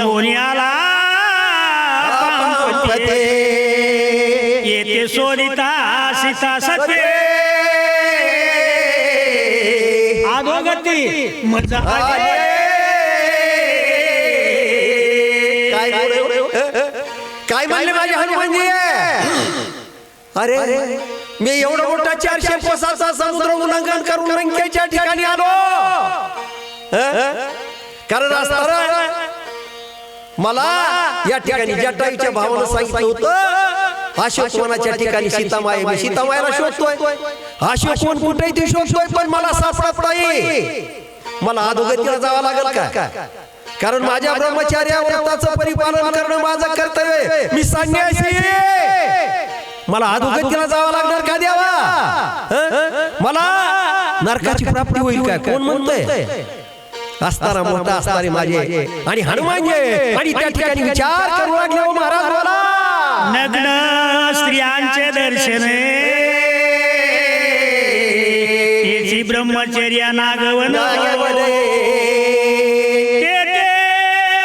आला पंपते. येते सोरिता सीता सत्य अधोगती मजा. काय काय म्हणले माझे हनुमानजी अरे मी एवढा मोठा चारशे कोसाचा समुद्र उल्लंघन करून लंकेच्या ठिकाणी आलो? कारण असणार मला या ठिकाणी जटायूच्या भावानं सांगितलं होतं. अशोकवनाच्या ठिकाणी सीतामाई मी सीतामाईला शोधतोय. अशोकवन कुठे ते शोधतोय पण मला सापडत नाही मला अधोगतीला जावं लागेल का? कारण माझ्या ब्रह्मचार्या व्रताचं परिपालन करणं माझं कर्तव्य. मी संन्यासी. मला अधोगतीला जावं लागणार का द्यावा? मला नरकाची प्राप्ती होईल का? कोण म्हणतोय? असताना मोठा असणारे माझे. आणि हनुमान जे आणि त्या ठिकाणी विचार करू लागले हो महाराज बोला. नग्न स्त्रियांचे दर्शन. ब्रह्मचर्या नागवन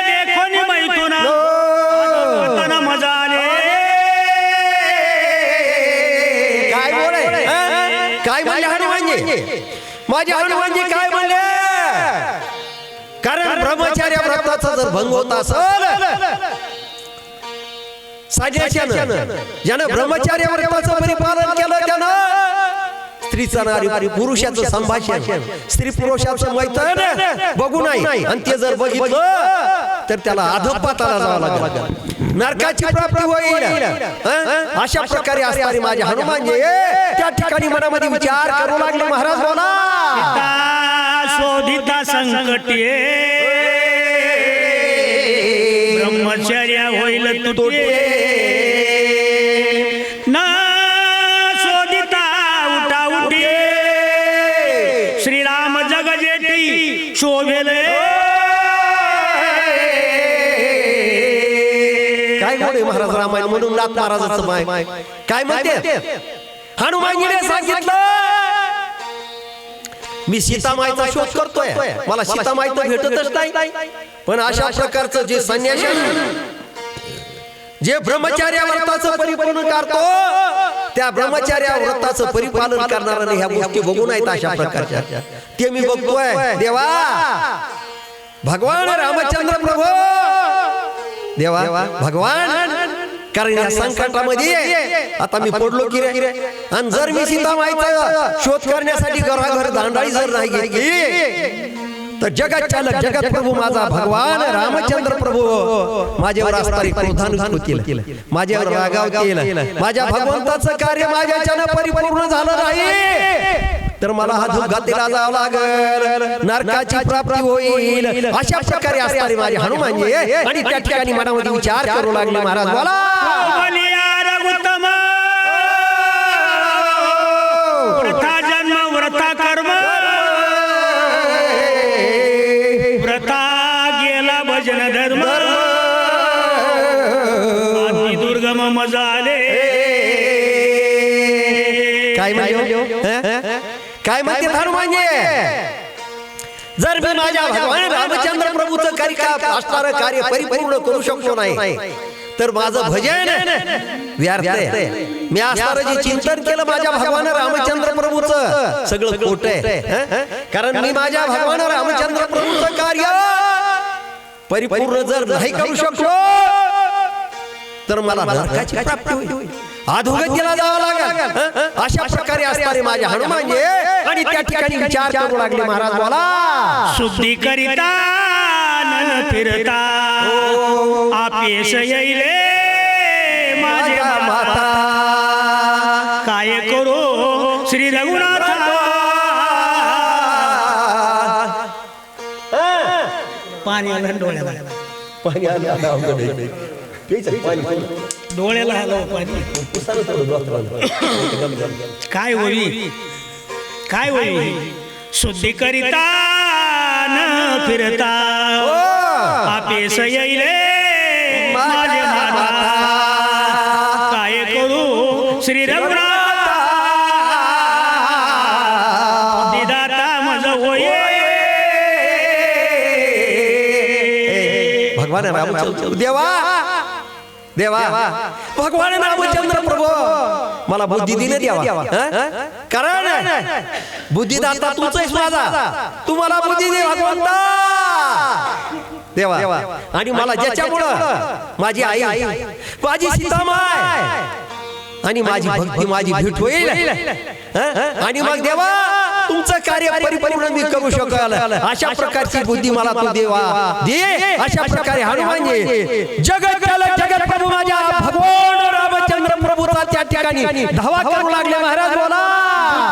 देखोनी मैथुना. भंग होत असेल. ज्यानं ब्रह्मचार्य व्रताचं परिपालन केलं त्यानं स्त्रीचं नारी पुरुषाचं संभाषण. स्त्री पुरुषाचं मैत्रण. बघू नाही. आणि ते जर बघितलं तर त्याला अधपाताला जावं लागेल. नरकाची प्राप्ती होईल. हं? अशा प्रकारे असणारे माझे हनुमान जे त्या ठिकाणी मनामध्ये विचार करू लागले महाराज शोधिता संकटे. होईल तुटे ना शोधिता उठा उठी. श्रीराम जगजेटी शोभेले काय बोले महाराज रामायण? म्हणून नाथ महाराजाचं माय. काय म्हणते? हनुमानजीने सांगितलं. मी सीतामाईचा शोध करतोय. मला सीतामाई तर भेटतच नाही. पण अशा प्रकारचं जे संन्यासी आहे, जे ब्रह्मचार्या व्रताचं परिपालन करतो त्या ब्रह्मचार्या व्रताचं परिपालन करणारा ह्या गोष्टी बघून आहेत अशा प्रकारच्या. ते मी बघतोय. देवा! भगवान रामचंद्र प्रभू! देवा भगवान! कारण या संकटामध्ये आता मी पडलो की रे. आणि जर मी सीतामाईचा शोध करण्यासाठी घराघर दांडाळी जर नाही घेतली तर जगात चालक जगत प्रभू माझा भगवान रामचंद्र प्रभू. माझ्यावर असणारी क्रोधान केलं. माझ्यावर रागाव केलं. माझ्या भगवंताचं कार्य माझ्याच्यानं परिपूर्ण झालं नाही. तर मला हा धूप घातीला जावं लागल. नरकाची प्राप्ती होईल. अशा प्रकारे असणारे माझे हनुमानजी आणि त्या ठिकाणी मनामध्ये विचार करू लागले महाराज. व्रता जन्म व्रता कर्म. धर्म. दुर्गम मजा आले काय म्हणजे काय म्हणते हनुमानजी जर मी माझ्या भगवान रामचंद्र प्रभूचं कार्य का- असणारं कार्य परिपूर्ण करू शकलो नाही तर माझं भजन व्यर्थ आहे. मी असणारं जे चिंतन केलं माझ्या भगवान रामचंद्र प्रभूचं. सगळं खोट आहे? कारण मी माझ्या भगवान रामचंद्र प्रभूचं कार्य परिपूर्ण जर नाही करू शकलो तर मला नरकाची प्राप्ती होईल. अधोगतीला जावं लागेल? अशा प्रकारे असणारे माझे हनुमान जे आणि त्या ठिकाणी विचार करू लागले महाराज बोला. शुद्धी करिता न फिरता आपेश येईले माझे माझ्या माता. काय करू? श्री रघुनाथ पाणी आलं डोळ्याला. पाणी आलं आता पाणी, पाणी. डोळ्याला आलं पाणी. पुसायला थोडं डोक्याला. काय होई काय होई शुद्धी करिता न फिरता आपेस येईले माझे माता काय करू? श्री रघुनाथ रामचंद्र देवा. देवा. भगवान रामचंद्र प्रभू. मला बुद्धी दिने द्यावा? कारण बुद्धिदाता तुमचाच माझा. तुम्हाला बुद्धी दे भगवंता. देवा. आणि मला ज्याच्यामुळं? माझी आई. माझी सीतामाय. आणि माझी भक्ती माझी भेट होईल? आणि मग देवा. तुमचं कार्य परिपूर्ण मी करू शकाल. अशा प्रकारची बुद्धी मला तू देवा. दे. अशा प्रकारे हनुमान जे जगत जगत प्रभू माझ्या भगवान रामचंद्र प्रभूचा त्या ठिकाणी धावा करू लागले महाराज बोला.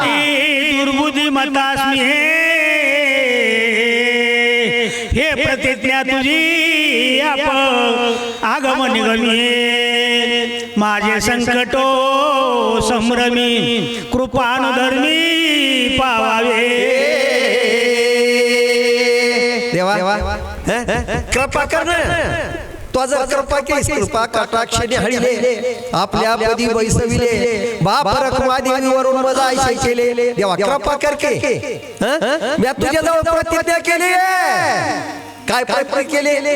दुर्बुद्धी मतास्मी हे हे प्रतिज्ञा तुझी आप आगमन गमी माझे संकटो संभ्रमी. कृपानुधर्मी. पावावे देवा हं? कृपा कर ना तो जर कृपा केलीस कृपा कटाक्षाने हळिले आपल्या पदी बैसविले बाप रखमा देवीवरून मजा आयशे केले देवा कृपा कर के हं? मी तुझ्या जवळ प्रतिज्ञा केली काय प्रतिज्ञा केले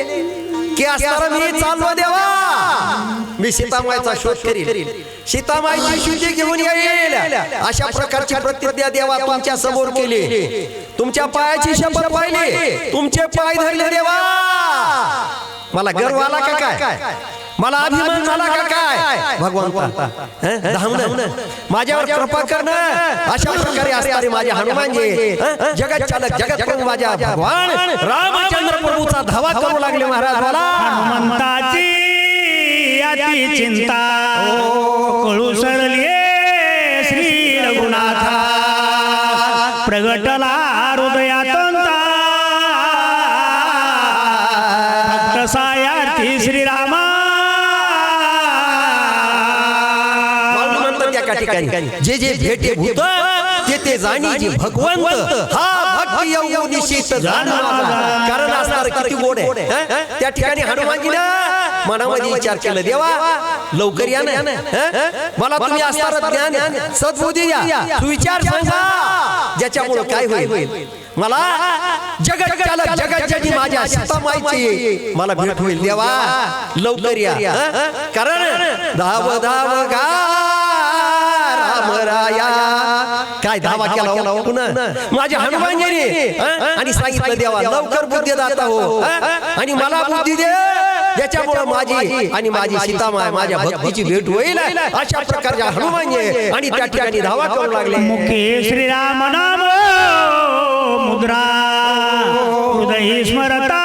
की असताना मी चाललो देवा. मी सीतामाईचा शोध करील सीतामाईची शुद्धी घेऊन येईल. अशा प्रकारची प्रतिज्ञा देवा तुमच्यासमोर केली. तुमच्या पायाची शपथ पाहिली. तुमचे पाय धरले देवा. मला गर्व आला का काय? मला अभिमान झाला का काय? भगवंता हं? धावणं. माझ्यावर कृपा करणं. अशा प्रकारे असणारे माझे हनुमानजी हं? जगत चालक जगत प्रभू माझ्या भगवान. रामचंद्र प्रभूचा धावा करू लागले महाराज मला हनुमंताची अति चिंता. कळू सरली श्री रघुनाथा. प्रगटला हृदयातंता ठिकाणी. जे जे भेटे भूत ते ते जाणी जे भगवंत हा भक्ती येऊ निश्चित. कारण असणार किती गोड आहे? त्या ठिकाणी हनुमानजीनं मनामध्ये विचार केला देवा लवकर या ना? मला तुम्ही असणार ज्ञान सद्बुद्धी द्या सुविचार सांगा. ज्याच्यामुळे काय होईल? मला जगत चालक जगत जगी माझ्या सीतामाईची मला भेट होईल देवा. लवकर या? कारण धाव धाव गा राया. काय धावा केला हो पुन्हा हं? आणि सांगितलं देवा लवकर बुद्धी दाता हो. हं? आणि मला बुद्धी दे. ज्याच्यामुळे माझी आणि माझी सीतामाय माझ्या भक्तीची भेट होईल. अशा प्रकारच्या हनुमानजी आणि त्या ठिकाणी धावा करू लागले. मुखे श्रीराम नाम मुद्रा. हृदय स्मरता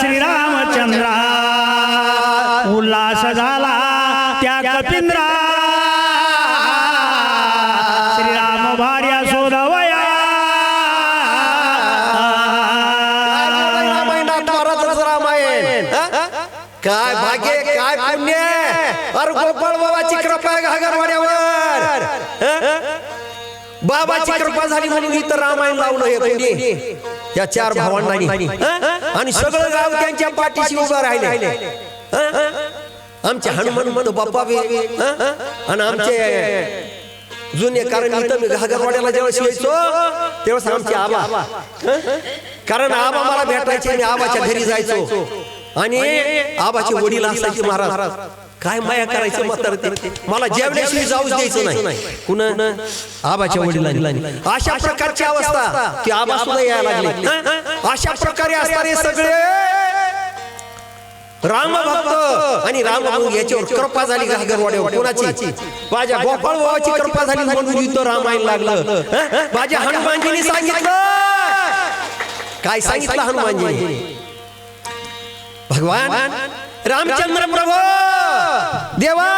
श्रीरामचंद्रा. उल्हास झाला बाबाची कृपा झाली म्हणून इथं रामायण लावलं हे कोणी या चार भावंडांनी हं? आणि सगळं गाव त्यांच्या पाठीशी उभं राहिले. हं? आमचे हनुमान म्हणतो बाप्पा हं? आणि आमचे जुने कारण इथं मी घागरवाड्याला जेव्हा शिवायचो तेव्हा आमचे आबा? कारण आबा मला भेटायचे मी आबाच्या घरी जायचो. आणि आबाचे वडील असायचे महाराज. काय माया करायचं म्हातारं ते मला जेवल्याशिवाय जाऊच द्यायचं नाही. कुणा आबाच्या वडिलांनी. अशा प्रकारची अवस्था. की आबा सुद्धा यायला लागले? अशा प्रकारे असणारे सगळे राम भक्त. आणि राम मग याच्यावर कृपा झाली घागरवाड्यावर. कोणाची? माझ्या गोपाळ बाबाची कृपा झाली म्हणून युद्ध रामायण लागलं? माझ्या हनुमानजीने सांगितलं. काय सांगितलं हनुमानजी भगवान रामचंद्र प्रभू! देवा!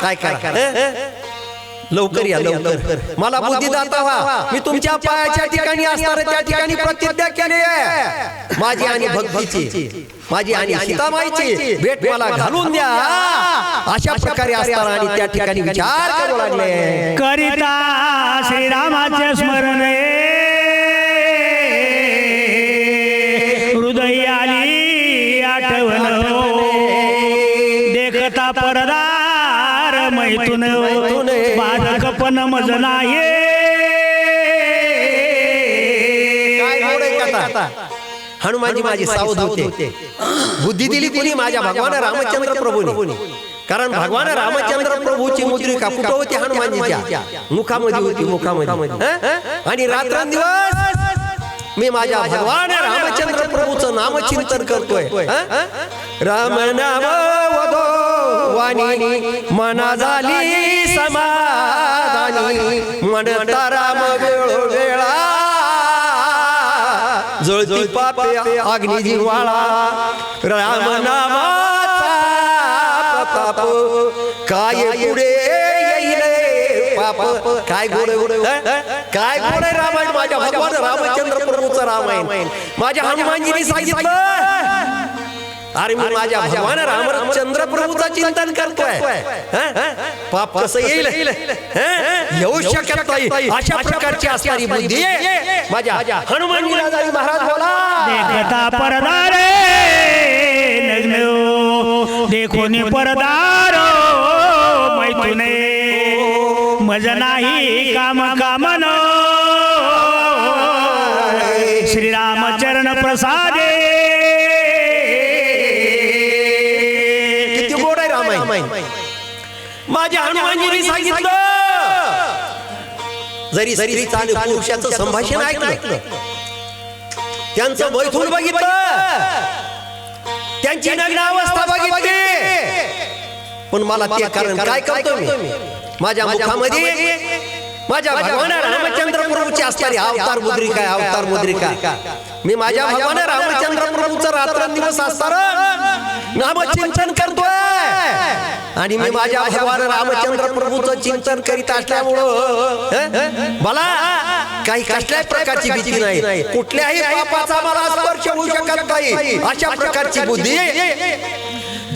काय काय लवकर या लवकर मला बुद्धी दाता व्हा. मी तुमच्या पायाच्या ठिकाणी असणार त्या ठिकाणी प्रतिज्ञा केली आहे. माझी आणि भक्तीची माझी आणि सीतामाईची. भेट मला घालून द्या. अशा प्रकारे असणार आणि त्या ठिकाणी विचार करू लागले. करिता श्रीरामाचे स्मरण बाधक पण मज नाही काय गोड आहे कथा? हनुमानजी माझी सावध होते. बुद्धी दिली कुणी माझ्या भगवान रामचंद्र प्रभूने? कारण भगवान रामचंद्र प्रभूची मुद्रिका कुठं होती? हनुमानजीच्या. मुखामध्ये होती मुखामध्ये हं? आणि रात्रंदिवस मी माझ्या भगवान रामचंद्र प्रभूचं नामचिंतन करतोय. हं? राम नाम वदो वाणी मना झाली. समाधानी म्हणता राम वेळोवेळा जळती पापे अग्नी जिवाळा राम नामाचा प्रताप काय पुढे येईल पाप काय गोड काय गोड आहे रामायण माझ्या भगवान रामचंद्र प्रभूचं रामायण माझ्या हनुमानजीने सांगितलं अरे मी माझ्या भगवान रामचंद्र प्रभूचा चिंतन करतोय. हं? पाप कसं येईल? हं? येऊ शकत नाही. अशा प्रकारची असणारी बुद्धी माझ्या हनुमानजीला जाई महाराज बोला. देखता परदार देखोनी परदार मैथुने. मज नाही काम कामन. श्रीरामचरण प्रसादे. रामायण माझ्या हनुमानजीने सांगितलं. जरी जरी चालू पुरुषाचं संभाषण ऐकलं. त्यांचं मैथून बघितलं. त्यांची नग्न अवस्था बघितली. पण मला ते कारण काय करतो मी माझ्या मुखामध्ये माझ्या भगवान रामचंद्र प्रभूची असणारी अवतार मुद्रिका अवतार मुद्रिका. मी माझ्या भगवान रामचंद्र प्रभूचं रात्रंदिवस असणार नामचिंतन करतोय. आणि मी माझ्या भगवान रामचंद्र प्रभूचं चिंतन करीत असल्यामुळं? मला काही कसल्याही प्रकारची भीती नाही. कुठल्याही पापाचा मला स्पर्श होऊ शकत नाही. अशा प्रकारची बुद्धी.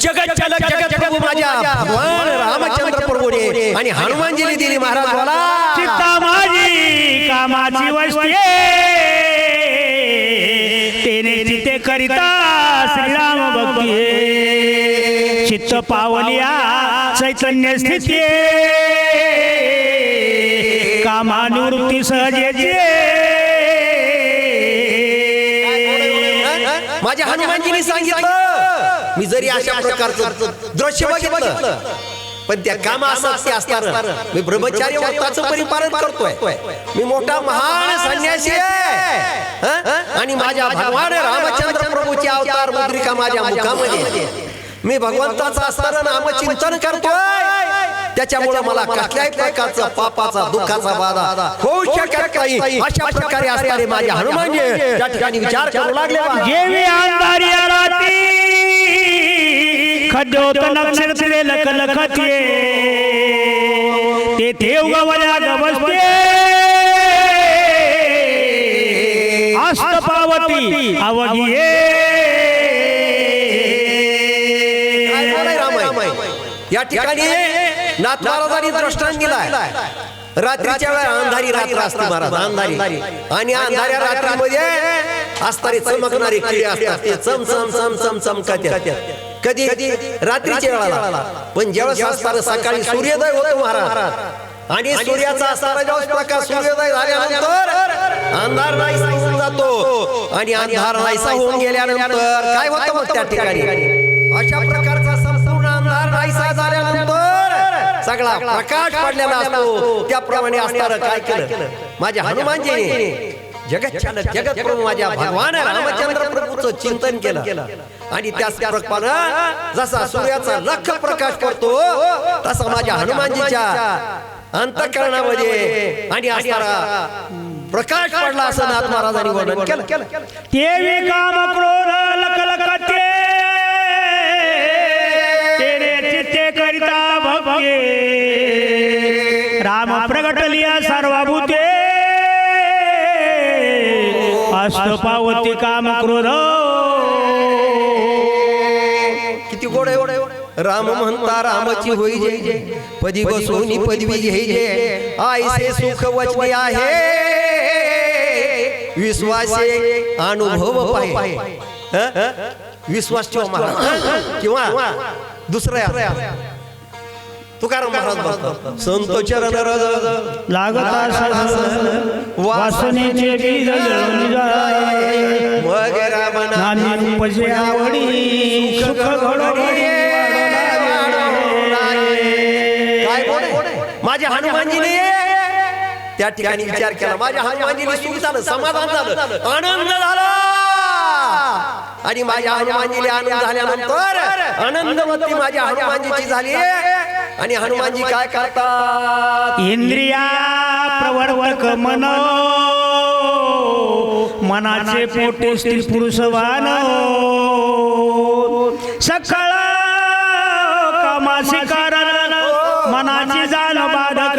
जगत चालक जगत प्रभू माझ्या भगवान रामचंद्र प्रभूने. आणि हनुमानजीने दिली महाराज मला चित्ता माझी कामाची वस्ती. तेने चिते करिता पावलिया चैतन्य स्थिती कामानुवृत्ती सहजेचे. माझ्या हनुमानजीने सांगितलं. मी जरी अशा प्रकारचं दृश्य बघितलं पण त्या काम असते असणार मी ब्रह्मचार्य व्रताचं परिपालन करतोय. मी मोठा महान संन्यासी आहे. आणि माझ्या भगवान रामचंद्र प्रभूची अवतार मुद्रिका माझ्या मुखामध्ये. मी भगवंताचा असताना नामचिंतन करतोय. त्याच्यामुळे मला कसल्याही प्रकारचा पापाचा दुःखाचा बाधा होऊ शकत नाही. अशा प्रकारे असणारे माझे हनुमानजी त्या ठिकाणी विचार करू लागले. जेवी अंधारी राती खद्योत नक्षत्रे लख लखते ते देव गवल्या गवसते. अस्त पावती अवघिये ठिकाणी नाथ महाराजांनी दृष्टांत दिलाय. रात्रीच्या वेळा अंधारी रात्र असते महाराज अंधारी. आणि अंधाऱ्या रात्रीमध्ये असणारी चमकणारी किडे असतात ते चम चम चम चम चमकत कधी? रात्रीच्या वेळाला. पण ज्यावेळेस असणार सकाळी सूर्योदय होतो महाराज. आणि सूर्याचा असणारा ज्यावेळेस प्रकाश सूर्योदय झाल्यानंतर अंधार नाहीसा होऊन जातो. आणि अंधार नाहीसा होऊन गेल्यानंतर काय होतं मग त्या ठिकाणी? सगळा प्रकाश पडलेला असतो. त्याप्रमाणे असणार काय केलं? माझ्या हनुमानजीने जगत जगत प्रभू माझ्या भगवान रामचंद्र प्रभूचं चिंतन केलं. आणि त्याच प्रमाणे जसा सूर्याचा लख प्रकाश करतो तसा माझ्या हनुमानजीच्या अंतकरणामध्ये आणि असणारा प्रकाश पडला असं नाथ महाराजांनी वर्णन केलं. तेवी करिता भक्ते राम प्रगटलिया सर्वभूते। अस्त पावती काम क्रोध। किती गोड आहे राम म्हणता रामाची होई जय जय पदी बसोनी पदवी घे जे. आईसे सुख वचनी आहे. विश्वासे अनुभव पाहे. हं? विश्वास ठेवा महाराज. किंवा दुसऱ्या. तुकाराम महाराज संत चरण लागता वासनेचे. मग आवडी सुख माझ्या हनुमानजीने त्या ठिकाणी विचार केला. माझ्या हनुमानजीने सुख झालं समाधान झालं आनंद झाला. आणि माझ्या हनुमानजीने आनंद झाल्यानंतर आनंदवती माझ्या हनुमानजीची झाली. आणि हनुमानजी काय करतात? इंद्रिया प्रवर्तक मन. मनाचे पोटे स्त्री पुरुषवान सकळ कामासी कारण मनाची जाण बाधक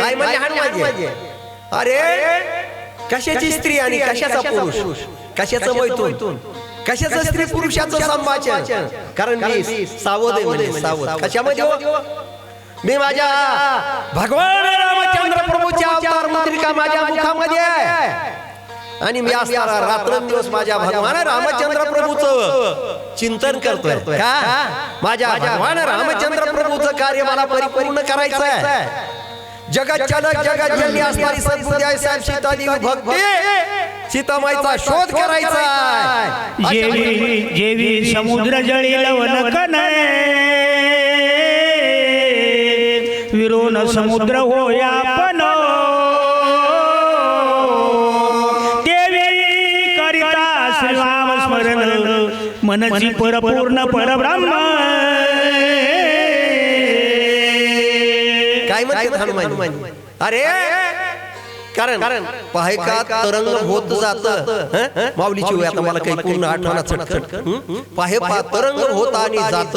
काय म्हणजे हनुमानजी? अरे कशाची स्त्री आणि कशाचा पुरुष? कशाचं मैथून? कशाचं स्त्री पुरुषाचं संभाषण? कारण मी सावध आहे म्हणजे सावध. कशामध्ये हो? मी माझ्या भगवान रामचंद्र प्रभूच्या अवतार मुद्रिका माझ्या मुखामध्ये आहे. आणि मी असताना रात्रंदिवस माझ्या भगवान रामचंद्र प्रभूचं चिंतन करतोय. का? माझ्या भगवान रामचंद्र प्रभूचं कार्य मला परिपूर्ण करायचं आहे जगत चालक जगत जननी असणारी सद्बुद्धी आहे साहेब सीतादेवी भक्ती सीतामाईचा शोध करायचा आहे. जेवी जेवी समुद्र जळी लवण कनय विरोन समुद्र होया पण देवी करिता श्रीराम स्मरण. मनची परपूर्ण परब्रह्म. हनुमान. अरे! कारण कारण पाहे का तरंग होत जात. माऊलीची आता मला काही पूर्ण आठवणा चटकन. पाहे पा तरंग होत आणि जात.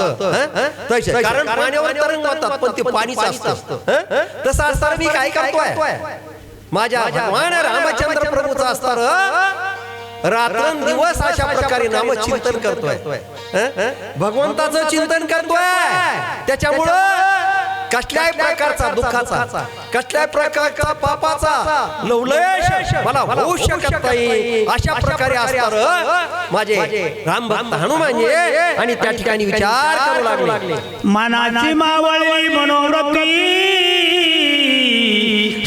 कारण पाण्यावर तरंग होतात पण ते पाणीच असतं? तसं असताना मी काय करतोय? माझ्या भगवान रामचंद्र प्रभूचा असताना रात्रंदिवस अशा प्रकारे नामचिंतन करतोय. हं? भगवंताचं चिंतन करतोय. त्याच्यामुळं कसल्याही प्रकारचा दुःखाचा कसल्याही प्रकारचा पापाचा लवलेश मला होऊ शकत नाही. अशा प्रकारे असणार माझे राम भक्त हनुमानजी आणि त्या ठिकाणी विचार करू लागले. मनाची मावळी मनोवृत्ती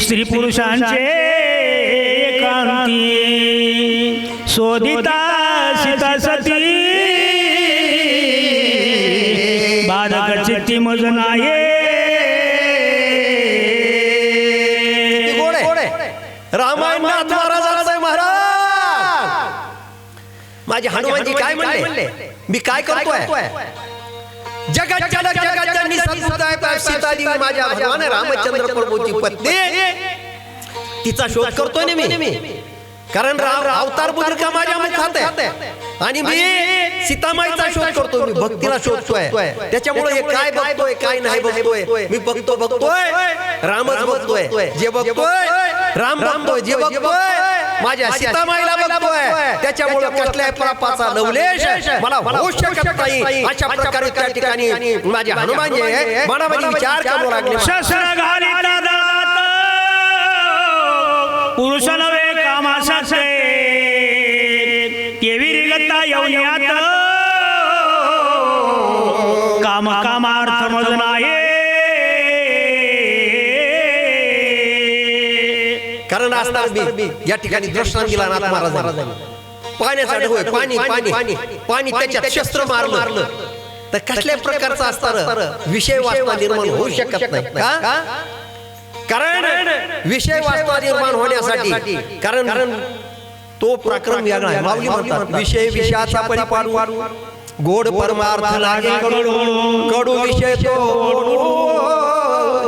स्त्री पुरुषांचे एकांती. शोधिता सीता सती. बाधक चित्ती मज किती माझे हनुमानजी काय म्हणले? मी काय करतोय? जगत जगत जगत जननी सद्बुद्धाय सीता देवी माझ्या भगवान रामचंद्र प्रभूची पत्नी. तिचा शोध करतोय ना मी. कारण राम अवतार बुद्रिका माझ्या मुखात आहे. आणि मी सीतामाईचा शोध करतो मी भक्तीला शोधतोय. त्याच्यामुळे हे काय बघतोय काय नाही बघतोय मी बघतो बघतोय. रामच बघतोय. जे बघतोय राम बघतोय जे बघतोय. माझ्या सीतामाईला बघतोय. त्याच्यामुळे कसल्याही पापाचा लवलेश मला होऊ शकत नाही. अशा प्रकारे त्या ठिकाणी माझे हनुमान जे आहे, मनामध्ये विचार करू लागले पुरुष नव्हे कामासाठी. रिगता येऊयात काम कामार्थ मज नाही कारण असणार मी या ठिकाणी दर्शन दिला नाथ महाराजांनी पाण्यासाठी होय पाणी पाणी पाणी. त्याच्यात शस्त्र मारलं. तर कसल्या प्रकारचं असणार विषय वाचना निर्माण होऊ शकत नाही. का? कारण विषय वाचना निर्माण होण्यासाठी कारण कारण तो प्रक्रम आहे माऊली म्हणतात. विषय विषयाचा परिपाडू गोड परमार्थ लागे कडू कडू विषय तो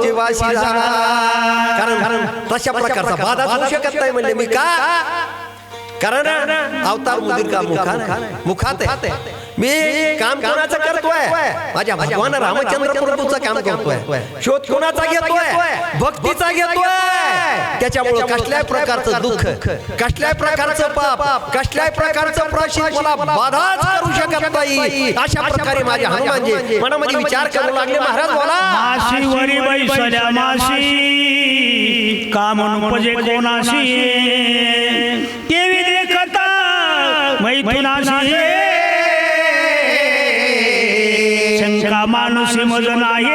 जीवाशी झाला. कारण कारण तशा प्रकारचा बाधा होऊ शकत नाही म्हणजे मी. का? कारण अवतार मुदीर का मुखात. मुखात. आहे मी काम कोणाचं करतोय? माझ्या भगवान रामचंद्र प्रभूचं काम करतोय. शोध कोणाचा घेतोय? भक्तीचा घेतोय. त्याच्यामुळे कसल्याही प्रकारचं दुःख कसल्याही प्रकारचं पाप कसल्याही प्रकारचं प्राशित मला बाधाच करू शकत नाही. अशा प्रकारे माझ्या हनुमानजी मनामध्ये विचार करू लागले महाराज बोला. माशी वरी बैसल्या माशी. काम उपजे कोणाशी. देवी देखता मैथुनाशी. शंका मानुसी मज नाही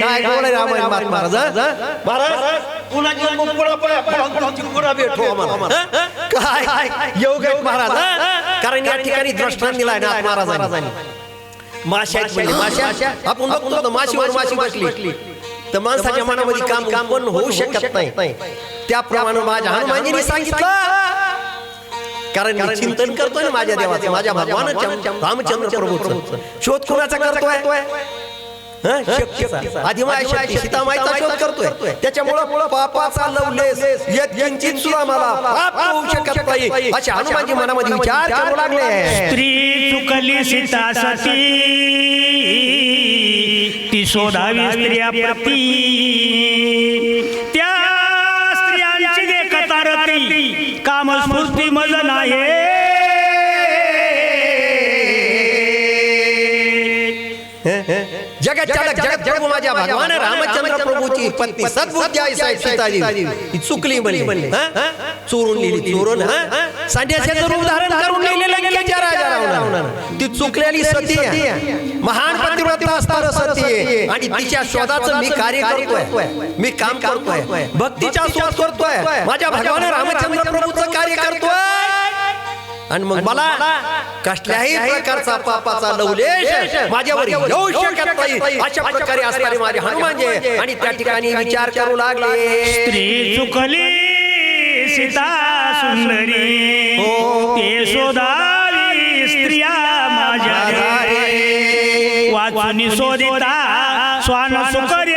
काय आहे रामायण महाराज? महाराज भेटू आम्हाला. हं? काय? येऊ गे महाराज? कारण या ठिकाणी दृष्टांत दिलाय ना महाराजांनी. माश्या म्हणजे माश्या आपण बघतो माशीवर माशी बसली. तर माणसाच्या मनामध्ये काम काम पण होऊ शकत नाही. त्याप्रमाणे माझ्या हनुमानजीने सांगितलं. कारण मी चिंतन करतोय ना माझ्या देवाचं माझ्या भगवानाच्या रामचंद्र प्रभूचं शोध कुणाचा करतोय हं? सीतामाईचा शोध करतोय त्याच्यामुळं पापाचा लवलेस येत किंचित सुद्धा मला पाप होऊ शकत नाही असे हनुमानजी मनामध्ये विचार करू लागले स्त्री चुकली सीता सती ती शोधावी स्त्रिया प्रती जगत जगत प्रभू माझ्या भगवान रामचंद्र प्रभूची पत्नी सद्बुद्धी साहेब सीताजी ही चुकली म्हणली हं? चोरून लिहिली चोरून हं? संन्यासाचं रूप धारण करून लिहिलेलं लंकेच्या राजा रावणानं. ती चुकलेली सती. महान पतिव्रता असणार सती. आणि तिच्या शोधाचं मी कार्य करतोय मी काम करतोय भक्तीचा शोध करतोय माझ्या भगवान रामचंद्र प्रभूचं कार्य करतोय आणि मग मला कसल्याही प्रकारचा पापाचा लवलेश माझ्यावर येऊ शकत नाही. अशा प्रकारे असणारे माझे हनुमानजे आणि त्या ठिकाणी विचार करू लागले. स्त्री चुकली सीता सुंदरी ते शोधावी स्त्रिया माझ्या रे. वाचून शोधिता स्वान सुकरे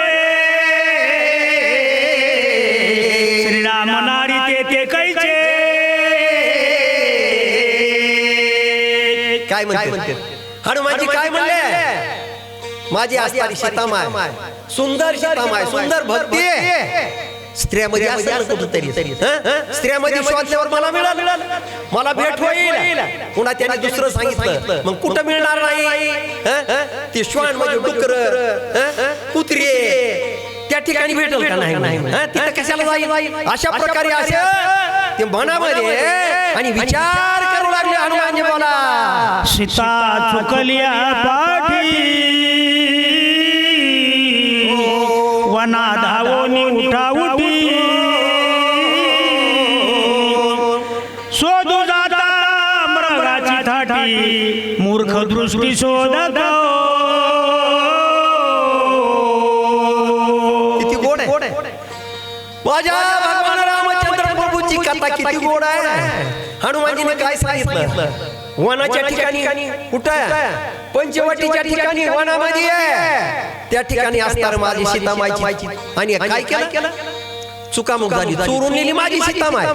श्रीराम काय म्हणते? हनुमानजी काय म्हणले? माझी असणारी सीतामाय सुंदर सीतामाय सुंदर भक्ती. स्त्रियामध्ये असेल ना कुठंतरी. हं? स्त्रियामध्ये शोधल्यावर मला मिळाल. मला भेट होईल. पुन्हा त्याने दुसरं सांगितलं. मग कुठं मिळणार नाही? हं? ती श्वान म्हणजे डुकर. कुत्री त्या ठिकाणी भेटल का नाही? तिथं कशाला जाईल? अशा प्रकारे असं ते मनामध्ये आणि विचार लागले हनुमानजी बोला. सीता चुकलिया पाठी. वना धावोनी उठा. उठी शोधू जाता मृगाची थाटी. मूर्ख दृष्टी शोधत. किती गोड आहे. माझ्या भगवान रामचंद्र प्रभूची कथा किती गोड आहे. हनुमानजीने काय सांगितलं? वनाच्या ठिकाणी कुठं? पंचवटीच्या ठिकाणी वनामध्ये आहे. त्या ठिकाणी असणार माझी सीतामाईची. आणि काय केलं? चुकामुक झाली. चोरून नेली माझी सीतामाय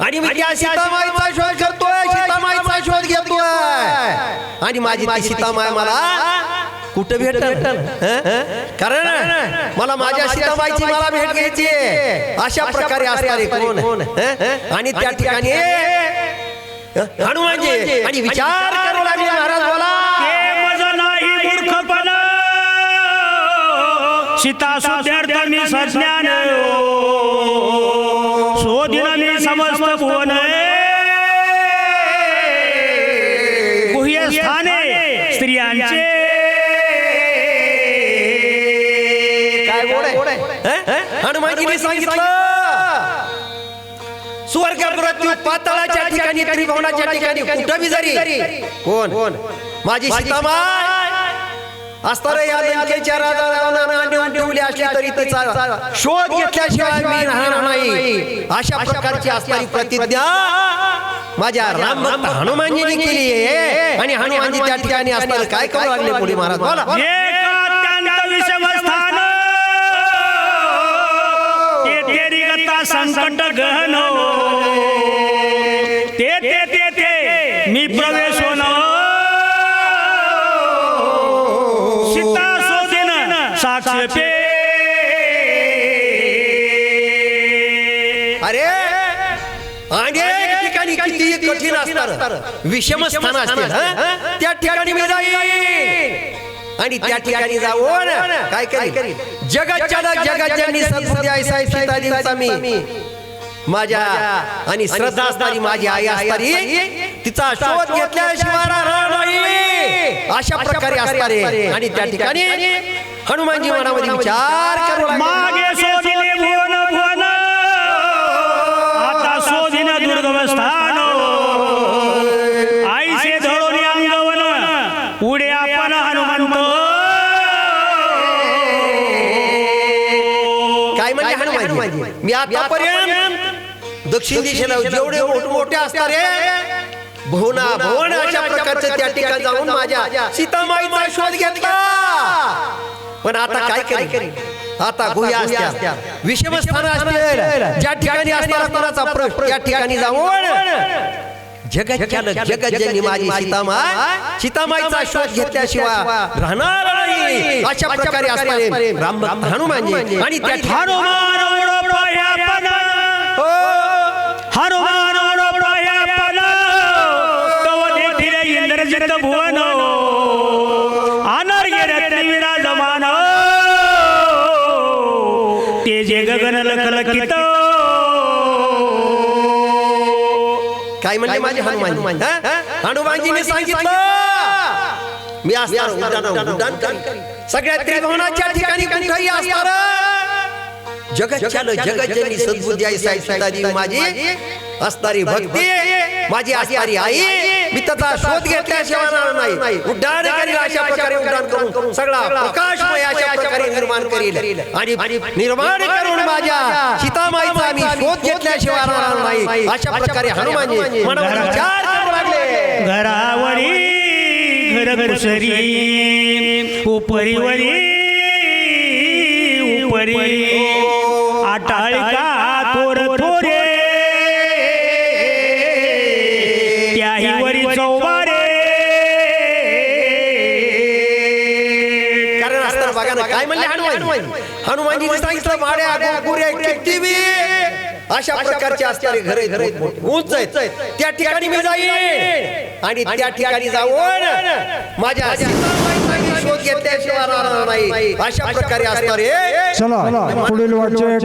आणि मी त्या सीतामाईचा शोध करतोय सीतामाईचा शोध घेतोय. आणि माझी ती सीतामाय मला कुठं भेटल कारण मला माझ्या सीताबाईची मला भेट घ्यायची आहे. अशा प्रकारे असणारे कोण? हं? आणि त्या ठिकाणी हनुमानजी. आणि विचार करू लागले महाराज बोला. ते मज नाही मूर्खपणा. सीता सज्ञान. हनुमानजीने सांगितलं स्वर्ग मृत्यू पाताळाच्या ठिकाणी त्रिभुवनाच्या ठिकाणी कुठं बी जरी कोण माझी सीतामाय असणार या लंकेच्या राजा रावणानं नेऊन ठेवली असली तरी तिचा शोध घेतल्याशिवाय मी राहणार नाही अशा प्रकारची असणारी प्रतिज्ञा माझ्या राम भक्त हनुमानजीने केली आहे आणि हनुमानजी त्या ठिकाणी असणार काय करू लागले पुढे महाराज गता संकट गहन ते ते ते ते मी प्रवेश होन सीता शोधेन साक्ष पे. अरे अनेक ठिकाणी किती कठीण असणार विषम स्थान असतील हं? त्या ठिकाणी मी जाईन. आणि त्या ठिकाणी जाऊन काय करीन? जगत ज्यांनी सद्बुद्धी आहे साहेब सीताजींचा मी. माझ्या आणि श्रद्धा असणारी माझी आई असणारी तिचा शोध घेतल्याशिवाय राहणार नाही. अशा प्रकारे असणारे. आणि त्या ठिकाणी हनुमानजी मनामध्ये विचार करू लागले. मागे मी आतापर्यंत दक्षिण दिशेला जेवढे मोठे असतात रे. भुवना भुवन अशा प्रकारचे त्या ठिकाणी जाऊन माझ्या सीतामाईचा शोध घेतला. पण आता काय करेल आता गुह्या असत्या विषमस्थान असतील. ज्या ठिकाणी असणारा कोणाचा प्रश्न त्या ठिकाणी जाऊन माझी सीतामाय सीतामाईचा घेतल्याशिवाय राहणार नाही. अशा प्रकारे असणारे हनुमानजी. आणि त्या ठिकाणी काय म्हणले माझे हनुमान हा? हनुमानजीने सांगितलं! मी असणार. सगळ्या त्रिभुवनाच्या ठिकाणी कुठेही असणार? जगत चाल जगत जननी सद्बुद्धी आई माझी. असणारी भक्ती माझी असणारी आई. मी त्याचा शोध घेतल्याशिवाय नाही. उड्डाण करील अशा प्रकारे उड्डाण करून सगळा प्रकाशमय अशा प्रकारे निर्माण करील आणि निर्माण करून माझ्या सीतामाईचा मी शोध घेतल्याशिवाय राहणार नाही. अशा प्रकारे हनुमानजी मनावर विचार करू लागले. घरावरी घर उपरीवरी उपरी हनुमानजीने सांगितलं भाड्या गोकुऱ्या किती बी अशा प्रकारचे असणारे घरे घरे उंच आहेत. त्या ठिकाणी मी जाईन. आणि त्या ठिकाणी जाऊन माझ्या शोध घेतल्याशिवाय राहणार नाही. अशा प्रकारे असणारे चला पुढील वाचे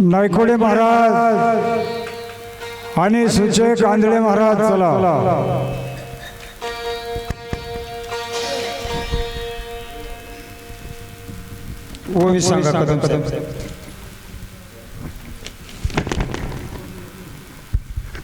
नायकोडे महाराज. आणि सुचय कांदळे महाराज चला. ओवी सांगा कदम साहेब